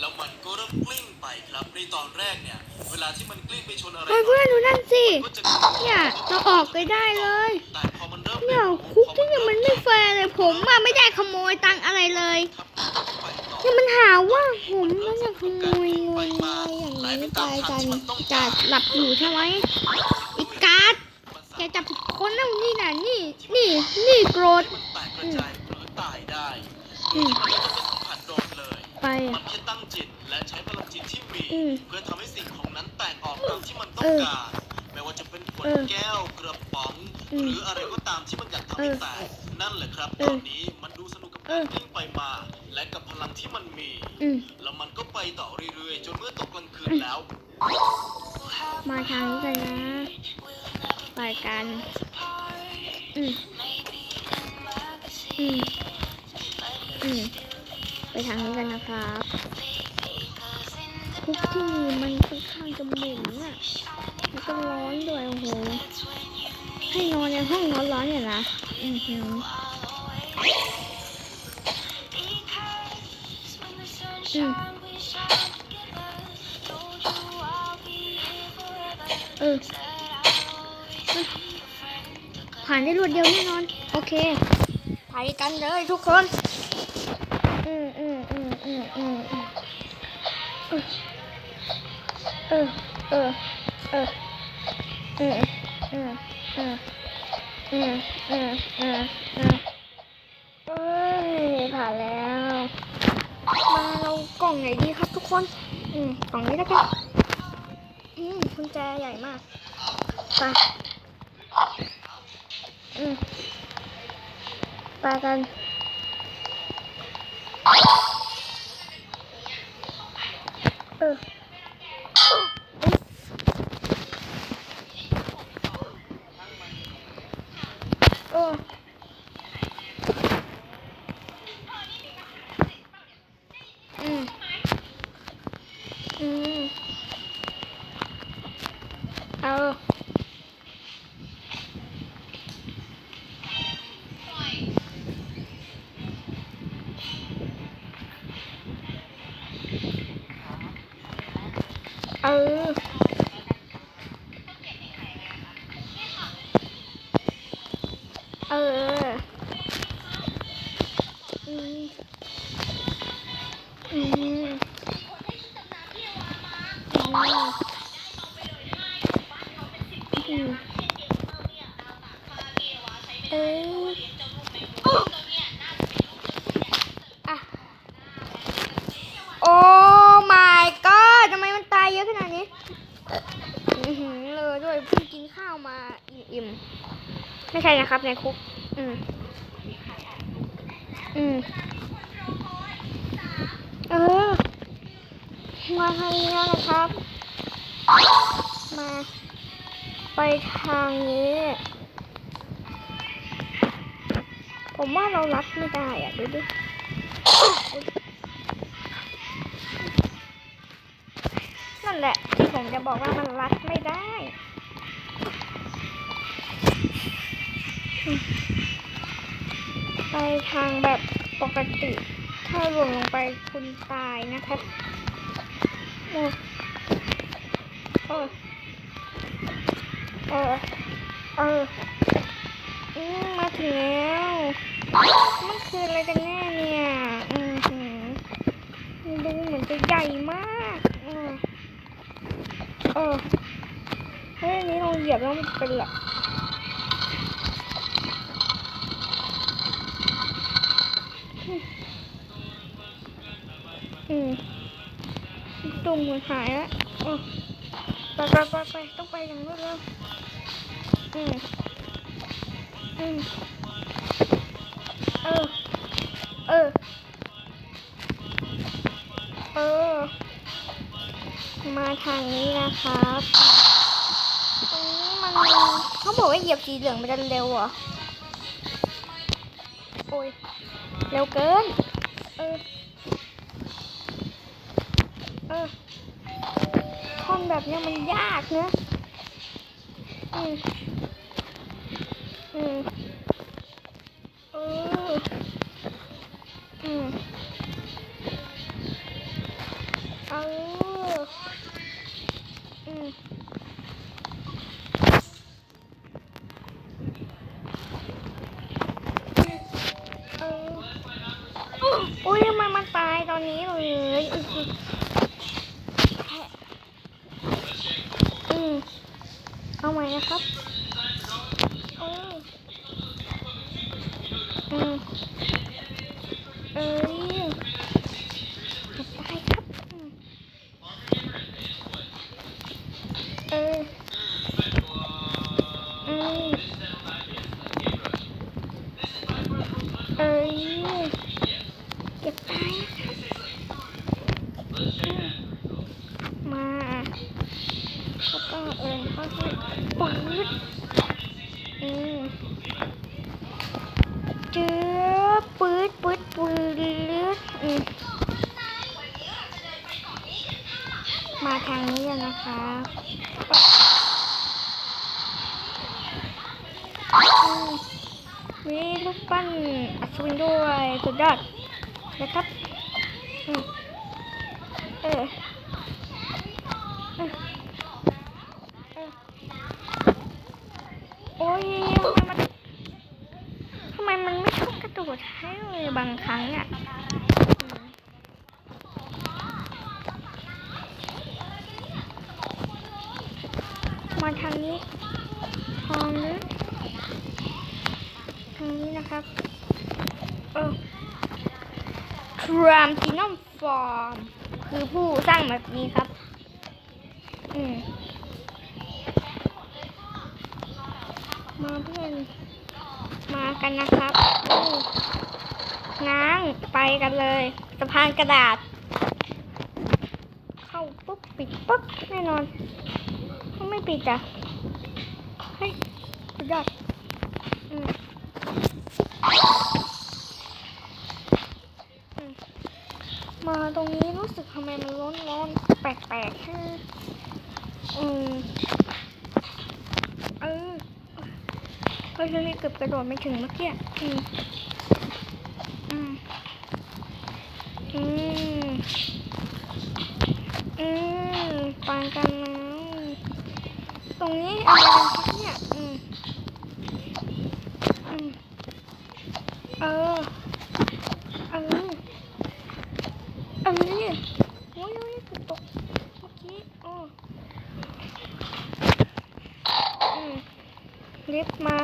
แล้วมันก็เริ่มกลิ้งไปครับ ในตอนแรกเนี่ย เวลาที่มันกลิ้งไปชนอะไรเฮ้ยเพื่อนดูนั่นสิ ก็จะเนี่ยเราออกไปได้เลย แต่พอมันเริ่มเนี่ยคุกที่เนี่ยมันไม่แฟร์เลยผมอะไม่ได้ขโมยตังค์อะไรเลยครับต้องไปต่อเนี่ยมันหาว่าผมไม่ได้ขโมยเงินอะไรอย่างนี้ตายกันจะหลับอยู่ใช่ไหมอีกการ์ดแกจับคนนั่นนี่น่ะนี่ นี่นี่โกรธมันแตกกระจายหรือตายได้อืมมัน ไม่ต้องไปสัมผัสโดนเลยไปมันแค่ตั้งจิตและใช้พลังจิตที่มีอืมเพื่อทำให้สิ่งของนั้นแตกออกตามที่มันต้อเองอการไม่ว่าจะเป็นขวดเออแก้วกระป๋องอืมหรืออะไรก็ตามที่มันอยากทำให้เออแตกนั่นแหละครับเอตออนนี้มันดูสนุกกับเอการอกลิ้งไปมา และกับพลังที่มันมี อืม แล้วมันก็ไปต่อเรื่อยๆ จนเมื่อตกกลางคืนแล้ว มาทางนี้กันนะ ไปกัน อืม อืม อืมไป ทางนี้กันนะครับคุกที่นี่มันค่อนข้างจะเหม็นอะแล้วก็ร้อนด้วยโอ้โห ให้นอนในห้องนอนร้อนเนี่ยนะอือหืออืมเออผ่านได้รวดเดียวแน่นอน โอเค ไปกันเลยทุกคน อืมอืมอืมอืมอืมอืม เออเออเออเออเออเออเออเออเออเออเอ้ยผ่านแล้ว มาเรากล่องไหนดีครับทุกคน อืมกล่องนี้แล้วกันอืมกุญแจใหญ่มากไปอืมไปกัน เออ เออ อืม อืม เอา เออ ช่นะครับ ในคุก อืม อืม เออ มาทางนี้แล้วนะครับ มา ไปทางนี้ ผมว่าเรารัดไม่ได้อะ ดูดินั่นแหละที่ผมจะบอกว่ามันรัดไม่ได้ ไปทางแบบปกติ ถ้าหล่นลงไปคุณตายนะครับโอ้เออเออเออมาถึงแล้ว มันคืออะไรกันแน่เนี่ยอือหือดูเหมือนจะใหญ่มากอืมเออเฮ้ยอันนี้เราเหยียบแล้วมันเป็นหรอ อืมตุ่มหัวหายแล้วเออไปไปไปไปต้องไปอย่างรวดเร็วอืมอืมเออ เออ เออ มาทางนี้นะครับตรงนี้มันเขาบอกว่าเหยียบสีเหลืองมันจะเร็วเหรอ โอ้ย เร็วเกิน เออ เออท่อนแบบนี้มันยากนะอืมอืม เอาใหม่นะครับเอออืมเอ้ยจะตายครับอืมเอออืมเอ้ยเก็บตายนะครับอืมมาก็ต้องเอินค่ อยๆปืดอืมเจอปืดปืดปืดอืมมาทางนี้แล้วนะคะมีลูกปั้นอัศวินด้วยสุดยอดนะครับ เออ เออเออโอ้ยทำไมมันทำไมมันไม่ชอบกระโดด ให้เลยบางครั้งอะมาทางนี้ทางนี้ทางนี้นะครับเออทรัมตินอมฟอร์ม คือผู้สร้างแบบนี้ครับ อืมมาเพื่อน มากันนะครับ ไปกันเลยสะพานกระดาษ เข้าปุ๊บปิดปุ๊บแน่นอนถ้าไม่ปิดอะเฮ้ยสุดยอดอืมมาตรงนี้รู้สึกทำไมมันร้อนร้อนแปลกๆฮะอืมเออเฮ้ยเฮ้ยเกือบกระโดดไม่ถึงเมื่อกี้อืม อืมอืมอืมปานกันแล้วตรงนี้อะไรกันครับเนี่ยอืมอืมเออเออเออโอ้ยโอ้ยเกือบตกเมื่อกี้อ๋ออืมลิฟมา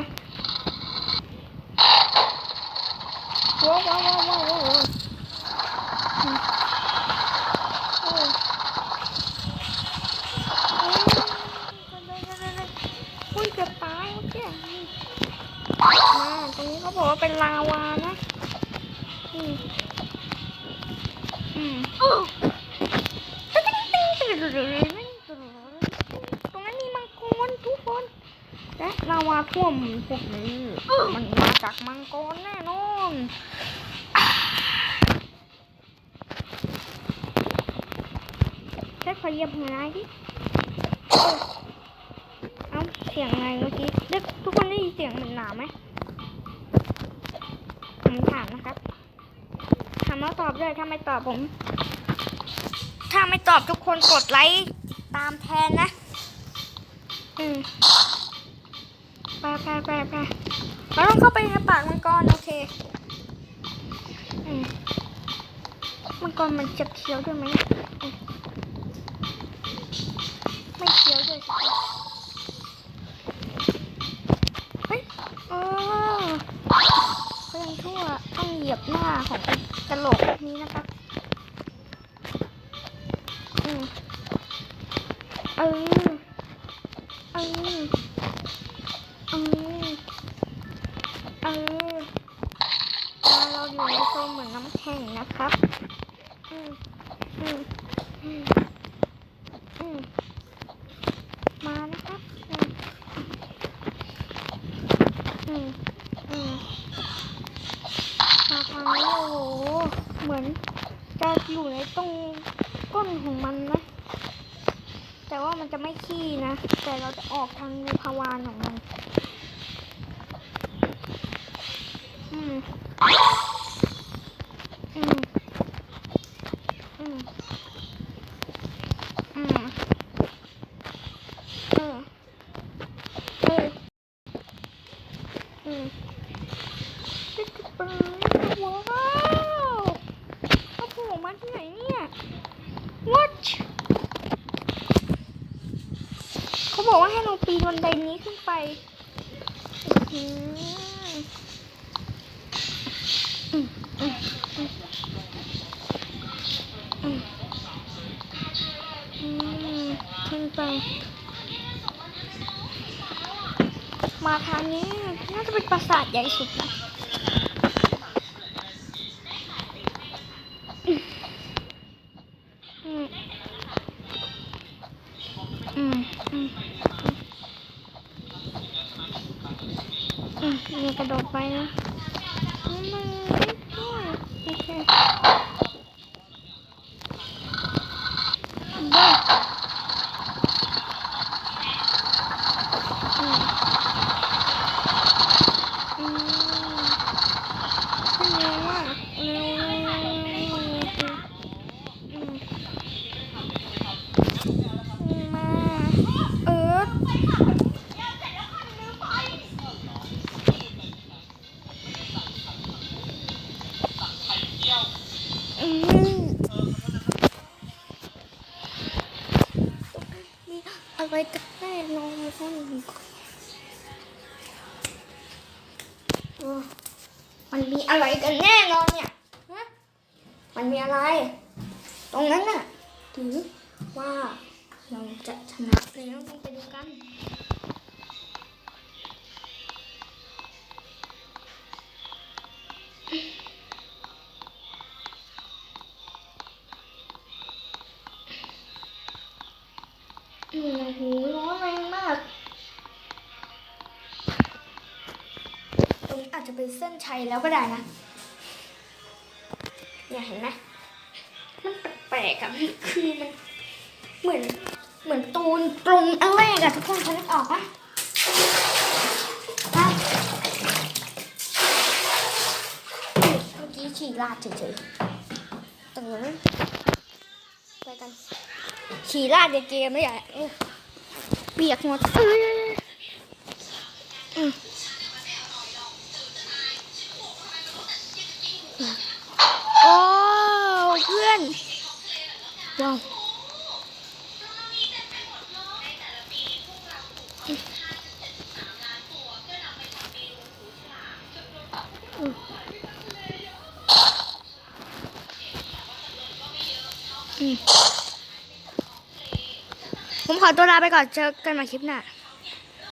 ว้าวว้าวว้าวว้าวว้าวอืมโอ้ยโอ้ยอุ้ยเกือบตายเมื่อกี้อืมมาตรงนี้เขาบอกว่าเป็นลาวานะ อืม อืมตรงนั้นมีมังกรทุกคน และลาวาท่วม พวกนี้ มันมาจากมังกรแน่นอนแค่ขอเหยียบหัวนายดิเอ้าเอ้าเสียงไงเมื่อกี้เด็กทุกคนได้ยินเสียงเหมือนหนาไหมผมถามนะครับถามแล้วตอบเลยถ้าไม่ตอบผม ถ้าไม่ตอบทุกคนกดไลค์ตามแทนนะ อืม ไปไปไปไปเราต้องเข้าไปในปากมังกรโอเคมังกรมันจะเขียวด้วยไหมอืมไม่เคี้ยวด้วยสิเฮ้ยเออก็ยังทั่วต้องเหยียบหน้าของไอ้กระโหลกนี้นะครับ อืมเออเออ เออเออเรา เหมือนน้ำแข็งนะครับมานะครับมาทางนี้โอ้โหเหมือนจะอยู่ในตรงก้นของมันนะ แต่ว่ามันจะไม่ขี้นะ แต่เราจะออกทางรูพาวานของมัน อืม เนี่ย what เขาบอกว่าให้เราปีนบันไดนี้ขึ้นไปขึ้นไป มาทางนี้น่าจะเป็นปราสาทใหญ่สุดนะอืมอืมอืมอืมนี่กระโดดไปนะอืมมันไม่ด้วยโอเคเดินอืม อืมขึ้นเร็วอะเร็วเร็วเร็วเร็วอืมอืมมา เออ อืมมีอะไรกันแน่ลองมาฟังดีกมันมีอะไรกันแน่นอนเนี่ยฮะมันมีอะไร ตรงนั้นน่ะถือว่าเราจะชนะแล้วต้องไปดูกัน ส้นชัยแล้วก็ได้นะ เนี่ยเห็นไหมมันแปลกๆอะมันคือมันเหมือนเหมือนตูนตรงอันแรกอะทุกคนเขานึกออกปะไปเมื่อกี้ฉี่ลาดเฉยๆตรงนั้นไปกันฉี่ลาดในเกมไม่ใหญ่เปียกหมดอืม ว้าวอืมผมขอตัวลาไปก่อนเจอกันใหม่คลิปหน้า